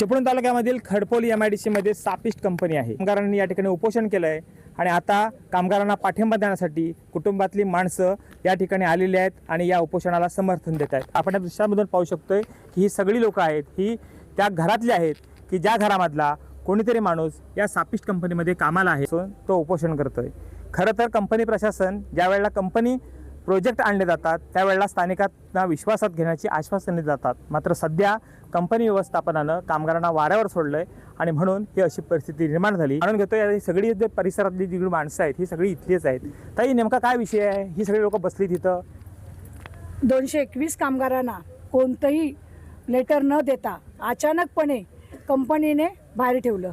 चिपळूण तालुक्यामधील Khadpoli M I D सीमध्ये सापिस्ट कंपनी आहे. कामगारांनी या ठिकाणी उपोषण केलं आहे आणि आता कामगारांना पाठिंबा देण्यासाठी कुटुंबातली माणसं या ठिकाणी आलेली आहेत आणि या उपोषणाला समर्थन देत आहेत. आपण या दृश्यामधून पाहू शकतोय की ही सगळी लोकं आहेत ही त्या घरातली आहेत की ज्या घरामधला कोणीतरी माणूस या सापिस्ट कंपनीमध्ये कामाला आहे तो उपोषण करतोय. खरं तर कंपनी प्रशासन ज्या वेळेला कंपनी प्रोजेक्ट आणले जातात त्यावेळेला स्थानिकांना विश्वासात घेण्याची आश्वासने जातात मात्र सध्या कंपनी व्यवस्थापनानं कामगारांना वाऱ्यावर सोडलंय आणि म्हणून ही अशी परिस्थिती निर्माण झाली. म्हणून घेतो या सगळी जे परिसरातली जी माणसं आहेत ही सगळी इथलीच आहेत. ताई नेमका काय विषय आहे? ही सगळी लोक बसली तिथं. दोनशे एकवीस कामगारांना कोणतंही लेटर न देता अचानकपणे कंपनीने बाहेर ठेवलं.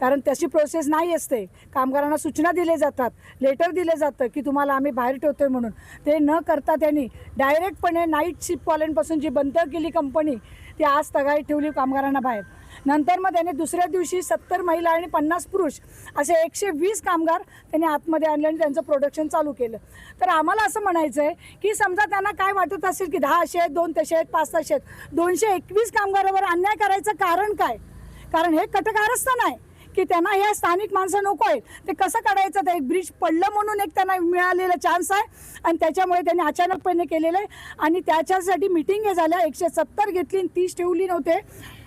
कारण तशी प्रोसेस नाही असते. कामगारांना सूचना दिले जातात लेटर दिले जातं की तुम्हाला आम्ही बाहेर ठेवतोय म्हणून. ते न करता त्यांनी डायरेक्टपणे नाईट शिफ्टवाल्यांपासून जी बंद केली कंपनी ती आज तगाई ठेवली कामगारांना बाहेर. नंतर मग त्याने दुसऱ्या दिवशी सत्तर महिला आणि पन्नास पुरुष असे एकशे वीस कामगार त्यांनी आतमध्ये आणले आणि त्यांचं प्रोडक्शन चालू केलं. तर आम्हाला असं म्हणायचं आहे की समजा त्यांना काय वाटत असेल की दहा असे आहेत दोन तसे आहेत पाच तसे आहेत दोनशे एकवीस कामगारावर अन्याय करायचं कारण काय? कारण हे कटकारस्थान आहे. की त्यांना ह्या स्थानिक माणसं नको आहेत. ते कसं काढायचं? ते एक ब्रिज पडलं म्हणून एक त्यांना मिळालेला चान्स आहे. आणि त्याच्यामुळे त्यांनी अचानकपणे केलेलं आहे. आणि त्याच्यासाठी मिटिंग हे झाल्या एकशे सत्तर घेतली आणि तीस ठेवली नव्हते.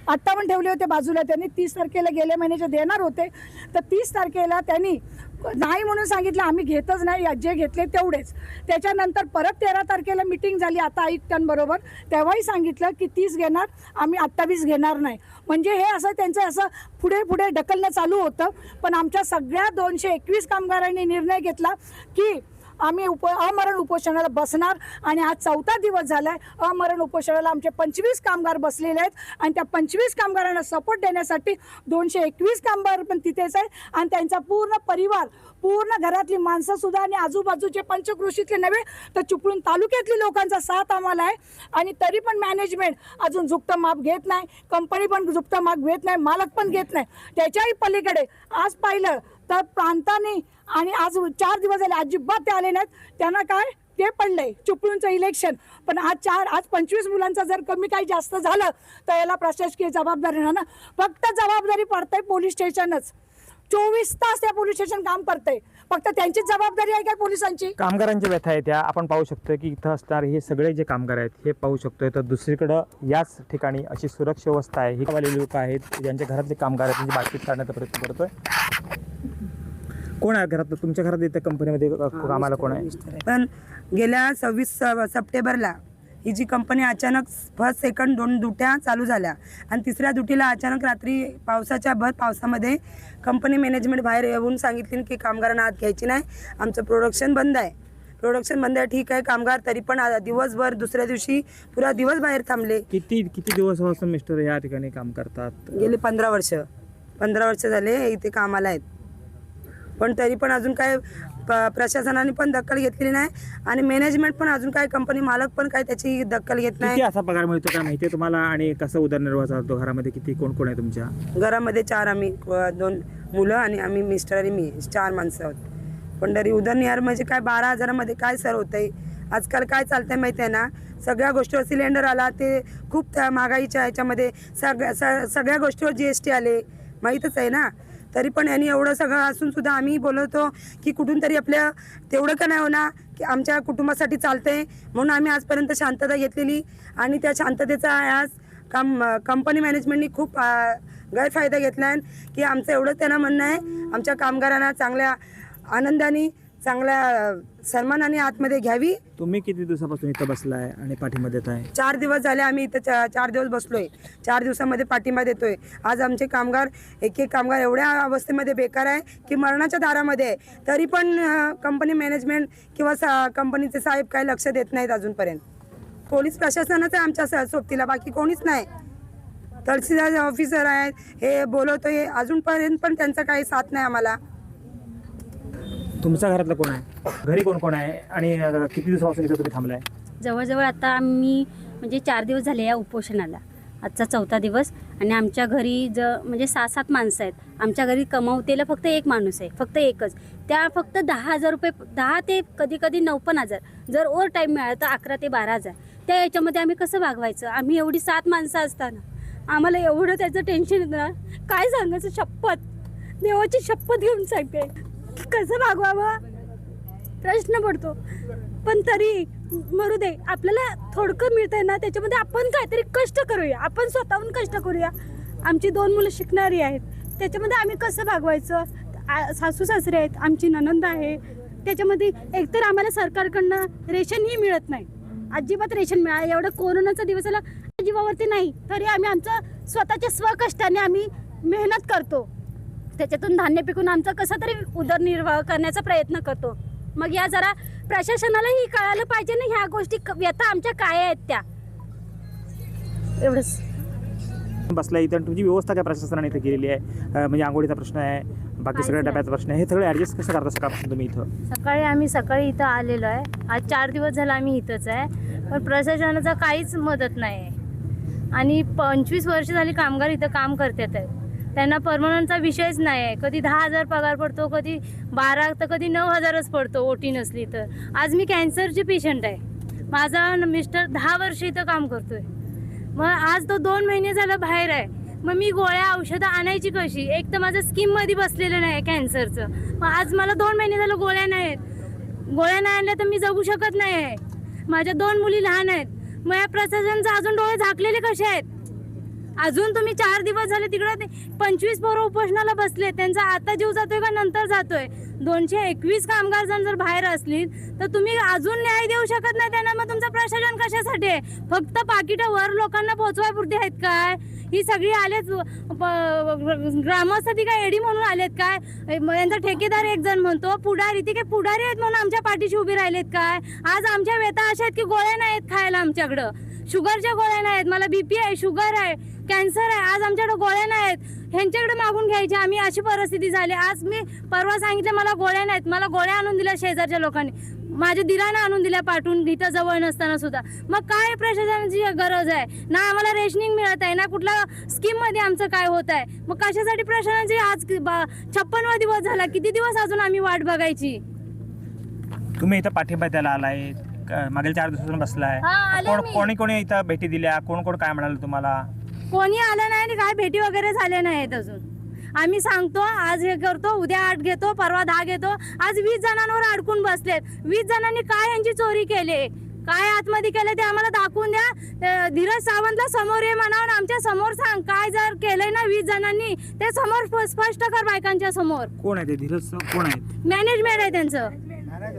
अठ्ठावन्न ठेवले होते बाजूला त्यांनी. तीस तारखेला गेल्या महिन्याचे देणार होते. तर तीस तारखेला त्यांनी नाही म्हणून सांगितलं आम्ही घेतच नाही जे घेतले तेवढेच. त्याच्यानंतर परत तेरा तारखेला मिटिंग झाली आता आयुक्तांबरोबर तेव्हाही सांगितलं की तीस घेणार आम्ही अठ्ठावीस घेणार नाही. म्हणजे हे असं त्यांचं असं पुढे पुढे ढकलणं चालू होतं. पण आमच्या सगळ्या दोनशे एकवीस कामगारांनी निर्णय घेतला की आम्ही उप अमरण उपोषणाला बसणार आणि आज चौथा दिवस झालाय. अमरण उपोषणाला आमचे पंचवीस कामगार बसलेले आहेत आणि त्या पंचवीस कामगारांना सपोर्ट देण्यासाठी दोनशे एकवीस कामगार पण तिथेच आहे आणि त्यांचा पूर्ण परिवार पूर्ण घरातली माणसं सुद्धा आणि आजूबाजूचे पंचकृषीतले नव्हे तर चिपळूण तालुक्यातली लोकांचा साथ आम्हाला आहे. आणि तरी पण मॅनेजमेंट अजून झुकतं माप घेत नाही. कंपनी पण झुकतं माप घेत नाही. मालक पण घेत नाही. त्याच्याही पलीकडे आज पाहिलं तर प्रांताने आणि आज चार दिवस झाले अजिबात ते आले नाहीत. त्यांना काय? ते पडलंय. चिपळूणचं इलेक्शन पण आज चार आज पंचवीस मुलांचं जर कमी काही जास्त झालं तर याला प्रशासकीय जबाबदारी ना. फक्त जबाबदारी पडतंय पोलीस स्टेशनच. चोवीस तास त्या पोलीस स्टेशन काम करतंय. फक्त त्यांचीच जबाबदारी आहे काय पोलिसांची? कामगारांची व्यथा आहे त्या. आपण पाहू शकतोय की इथं असणार हे सगळे जे कामगार आहेत हे पाहू शकतोय. तर दुसरीकडं याच ठिकाणी अशी सुरक्षा व्यवस्था आहे. ही वाले लोक आहेत ज्यांच्या घरातले कामगार आहेत त्यांची बातचीत करण्याचा प्रयत्न करतोय. कोण आहे घरात? तुमच्या घरात इथं कंपनीमध्ये कामाला कोण आहे? पण गेल्या सव्वीस सप्टेंबरला ही जी कंपनी अचानक फर्स्ट सेकंड दोन दुट्या चालू झाल्या आणि तिसऱ्या दुटीला अचानक रात्री पावसाच्या भर पावसामध्ये कंपनी मॅनेजमेंट बाहेर येऊन सांगितली की कामगारांना आत घ्यायची नाही आमचं प्रोडक्शन बंद आहे. प्रोडक्शन बंद आहे ठीक आहे कामगार तरी पण दिवसभर दुसऱ्या दिवशी पुरा दिवस बाहेर थांबले. किती किती दिवसापासून मिस्टर या ठिकाणी काम करतात? गेले पंधरा वर्ष. पंधरा वर्ष झाले इथे कामाला आहेत. पण तरी पण अजून काय प- प्रशासनाने पण दखल घेतलेली नाही आणि मॅनेजमेंट पण अजून काय कंपनी मालक पण काय त्याची दखल घेत किती नाही असा पगार मिळतो काय माहिती आहे तुम्हाला? आणि कसं उदरनिर्वाह चालतो घरामध्ये किती? कोण कोण आहे तुमच्या? घरामध्ये चार आम्ही दोन मुलं आणि आम्ही मिस्टर आणि मी चार माणसं आहोत. पण तरी उदरनिहार म्हणजे काय? बारा हजारामध्ये काय सर होतंय? आजकाल काय चालतंय माहिती आहे ना? सगळ्या गोष्टीवर सिलेंडर आला ते खूप त्या महागाईच्या ह्याच्यामध्ये सगळ्या स- सगळ्या गोष्टीवर जी एस टी आले. माहीतच आहे ना? तरी पण यांनी एवढं सगळं असून सुद्धा आम्ही बोलवतो की कुठून तरी आपल्या तेवढं का नाही होणार की आमच्या कुटुंबासाठी चालतंय. म्हणून आम्ही आजपर्यंत शांतता घेतलेली आणि त्या शांततेचा आज कम कंपनी मॅनेजमेंटनी खूप गैरफायदा घेतला आहे. की आमचं एवढं त्यांना म्हणणं आहे आमच्या कामगारांना चांगल्या आनंदाने चांगल्या सन्मानाने आतमध्ये घ्यावी. तुम्ही किती दिवसापासून इथं बसलाय आणि पाठिंबा देत आहे? चार दिवस झाले आम्ही इथं चा- चार दिवस बसलोय. चार दिवसामध्ये पाठिंबा देतोय. आज आमचे कामगार एक एक कामगार एवढ्या अवस्थेमध्ये बेकार आहे की मरणाच्या दारामध्ये आहे. तरी पण कंपनी मॅनेजमेंट किंवा सा कंपनीचे साहेब काही लक्ष देत नाहीत अजूनपर्यंत. पोलीस प्रशासनच आहे आमच्या सोबतीला बाकी कोणीच नाही. तहसीलदार ऑफिसर आहेत हे बोलवतोय. अजूनपर्यंत पण त्यांचा काही साथ नाही आम्हाला. तुमच्या घरातलं कोण आहे? घरी कोण कोण आहे? आणि किती दिवसापासून इथं तुम्ही थांबलाय? जवळजवळ आता आम्ही म्हणजे चार दिवस झाले या उपोषणाला. आजचा चौथा दिवस. आणि आमच्या घरी ज म्हणजे सहा सात माणसं आहेत. आमच्या घरी कमावतेला फक्त एक माणूस आहे. फक्त एकच. त्या फक्त दहा हजार रुपये दहा ते कधी कधी नऊ पण हजार. जर ओवर टाईम मिळाला तर अकरा ते बारा हजार. त्या याच्यामध्ये आम्ही कसं भागवायचं? आम्ही एवढी सात माणसं असताना. आम्हाला एवढं त्याचं टेन्शन येतं ना? काय सांगायचं? शपथ. देवाची शपथ घेऊन सांगते. कसं भागवावं? प्रश्न पडतो. पण तरी मरू दे. आपल्याला थोडकं मिळतंय ना त्याच्यामध्ये आपण काहीतरी कष्ट करूया. आपण स्वतःहून कष्ट करूया. आमची दोन मुलं शिकणारी आहेत. त्याच्यामध्ये आम्ही कसं भागवायचं? आ- सासू सासरे आहेत आमची ननंद आहे. त्याच्यामध्ये एकतर आम्हाला सरकारकडनं रेशनही मिळत नाही. अजिबात रेशन मिळा एवढं कोरोनाचा दिवस आला जीवावरती नाही. तरी आम्ही आमचं स्वतःच्या स्वकष्टाने आम्ही मेहनत करतो. त्याच्यातून धान्य पिकून आमचा कसा तरी उदरनिर्वाह करण्याचा प्रयत्न करतो. मग या जरा प्रशासनालाही कळायला पाहिजे ना ह्या गोष्टी व्यथा आमच्या काय आहेत त्या. एवढंच. बसला इथं तुमची व्यवस्था काय प्रशासनाने इथं केलेली आहे? म्हणजे आंघोळीचा प्रश्न आहे बाकी सगळ्या. डब्याचा प्रश्न आहे. हे सगळं ॲडजस्ट कसं करता सकाळपासून तुम्ही इथं? सकाळी आम्ही सकाळी इथं आलेलो आहे. आज चार दिवस झाला आम्ही इथंच आहे. पण प्रशासनाचा काहीच मदत नाही आहे. आणि पंचवीस वर्ष झाली कामगार इथं काम करतात आहेत. त्यांना परमनंटचा विषयच नाही आहे. कधी दहा हजार पगार पडतो कधी बारा तर कधी नऊ हजारच पडतो ओटी नसली तर. आज मी कॅन्सरची पेशंट आहे. माझा मिस्टर दहा वर्ष इथं काम करतोय. मग आज तो दोन महिने झालं बाहेर आहे. मग मी गोळ्या औषधं आणायची कशी? एक तर माझं स्कीममध्ये बसलेलं नाही कॅन्सरचं. मग आज मला दोन महिने झालं गोळ्या नाही आहेत गोळ्या नाही आणल्या तर मी जगू शकत नाही आहे माझ्या दोन मुली लहान आहेत. मग या प्रशासनचं अजून डोळे झाकलेले कसे आहेत? अजून तुम्ही चार दिवस झाले तिकडे ते पंचवीस पोरं उपोषणाला बसले. त्यांचा आता जीव जातोय का नंतर जातोय? दोनशे एकवीस कामगार जण जर बाहेर असली तर तुम्ही अजून न्याय देऊ शकत नाही त्यांना. मग तुमचं प्रशासन कशासाठी आहे? फक्त पाकिटं वर लोकांना पोहोचवायपुरती आहेत काय? ही सगळी आलेच प- ग्रामस्थ ती काय एडी म्हणून आलेत काय? यांचा ठेकेदार एक जण म्हणतो पुढारी. ती काय पुढारी आहेत म्हणून आमच्या पाठीशी उभी राहिलेत काय? आज आमच्या वेता अशा आहेत की गोळ्या नाहीत खायला आमच्याकडं. शुगरच्या गोळ्या नाहीत. मला बीपी आहे शुगर आहे कॅन्सर आहे. आज आमच्याकडे गोळ्या नाहीत. ह्यांच्याकडे मागून घ्यायचे. आम्ही अशी परिस्थिती झाली. आज मी परवा सांगितलं मला गोळ्या नाहीत. मला गोळ्या आणून दिल्या शेजारच्या लोकांनी. माझ्या दिलानं आणून दिल्या पाठवून. इथं जवळ नसताना सुद्धा. मग काय प्रशासनाची गरज आहे? ना आम्हाला रेशनिंग मिळत आहे. ना कुठल्या स्कीममध्ये आमचं काय होत आहे? मग कशासाठी प्रशासनाची आज छप्पनवा दिवस झाला? किती दिवस अजून आम्ही वाट बघायची? तुम्ही इथं पाठिंबा द्यायला आलाय. क- मागील चार दिवसापासून बसलाय. हा, आले कोण मी. कोणी कोणी इथं भेटी दिल्या? कोण कोण काय म्हणाल तुम्हाला? कोणी आलं नाही आणि काय भेटी वगैरे झाल्या नाहीत अजून. आम्ही सांगतो आज हे करतो उद्या आठ घेतो परवा दहा घेतो. आज वीस जणांवर अडकून बसलेत वीस जणांनी काय यांची चोरी केली? काय आतमध्ये केलं ते आम्हाला दाखवून द्या. ते धीरज सावंतला समोर ये म्हणावं आमच्यासमोर सांग. काय जर केलंय ना वीस जणांनी ते समोर स्प- स्पष्ट कर बायकांच्या समोर. कोण आहे ते? धीरज कोण आहेत? मॅनेजमेंट आहे त्यांचं.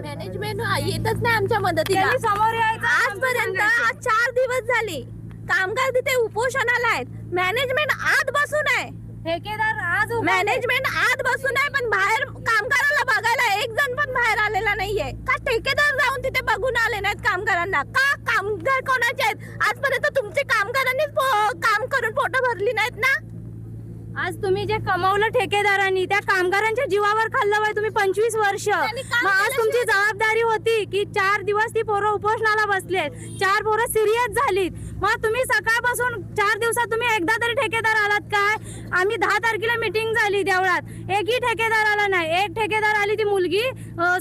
मॅनेजमेंट येतच नाही आमच्या मदतीला. त्यांनी समोर यायचं आजपर्यंत आज चार दिवस झाले. कामगार तिथे उपोषणाला आहेत. मॅनेजमेंट आत बसून आहे. ठेकेदार आज उभा- मॅनेजमेंट आत बसून आहे पण बाहेर कामगाराला बघायला एक जण पण बाहेर आलेला नाहीये. का ठेकेदार जाऊन तिथे बघून आले नाहीत कामगारांना? का कामगार कोणाचे आहेत? आजपर्यंत तुमचे कामगारांनीच पो- काम करून पोट भरली नाहीत ना? आज तुम्ही जे कमवलं ठेकेदारांनी त्या कामगारांच्या जीवावर खाल्लं बाय तुम्ही पंचवीस वर्ष. मग आज तुमची जबाबदारी होती की चार दिवस ती पोरं उपोषणाला बसलेत चार पोरं सिरियस झालीत. मग तुम्ही सकाळपासून चार दिवसात तुम्ही एकदा तरी ठेकेदार आलात काय आम्ही दहा तारखेला मिटिंग झाली देवळात. एकही ठेकेदार आला नाही. एक ठेकेदार आली ती मुलगी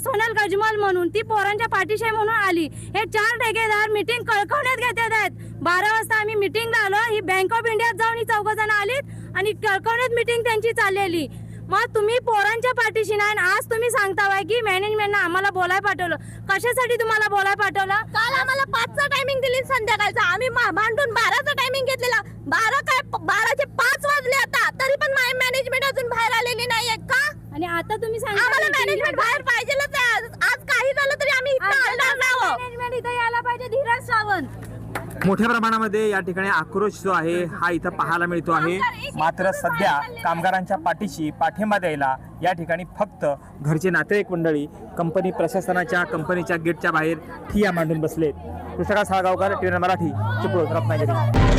सोनल गजमल म्हणून. ती पोरांच्या पाठीशी म्हणून आली. हे चार ठेकेदार मिटिंग कळकवण्यात घेतात. आहेत बारा वाजता आम्ही मिटिंगला आलो. ही बँक ऑफ इंडियात जाऊन ही चौघ जण आलीत. आणि कळकवण्यात मिटिंग त्यांची चाललेली. मग तुम्ही पोरांच्या पाठीशी नाही आज तुम्ही सांगतावाय की मॅनेजमेंटनं आम्हाला बोलाय पाठवलं. कशासाठी तुम्हाला बोलाय पाठवलं? काल आम्हाला पाचचा टायमिंग दिली संध्याकाळचा. आम्ही भांडून बाराचा टायमिंग घेतलेला. बारा काय बाराचे पाच वाजले आता. तरी पण मॅनेजमेंट अजून बाहेर आलेली नाहीये का? आणि आता तुम्ही आम्हाला मॅनेजमेंट बाहेर पाहिजेलच आज काही झालं तरी आम्ही मॅनेजमेंट इथं यायला पाहिजे धीरज सावंत. मोठ्या प्रमाणामध्ये या ठिकाणी आक्रोश जो आहे हा इथं पाहायला मिळतो आहे. मात्र सध्या कामगारांच्या पाठीशी पाठिंबा द्यायला या ठिकाणी फक्त घरचे नातेवाईक मंडळी कंपनी प्रशासनाच्या कंपनीच्या गेटच्या बाहेर ठिया मांडून बसलेत. कृष्णकांत साळगावकर टी मराठी चिपळूण रत्नागिरी.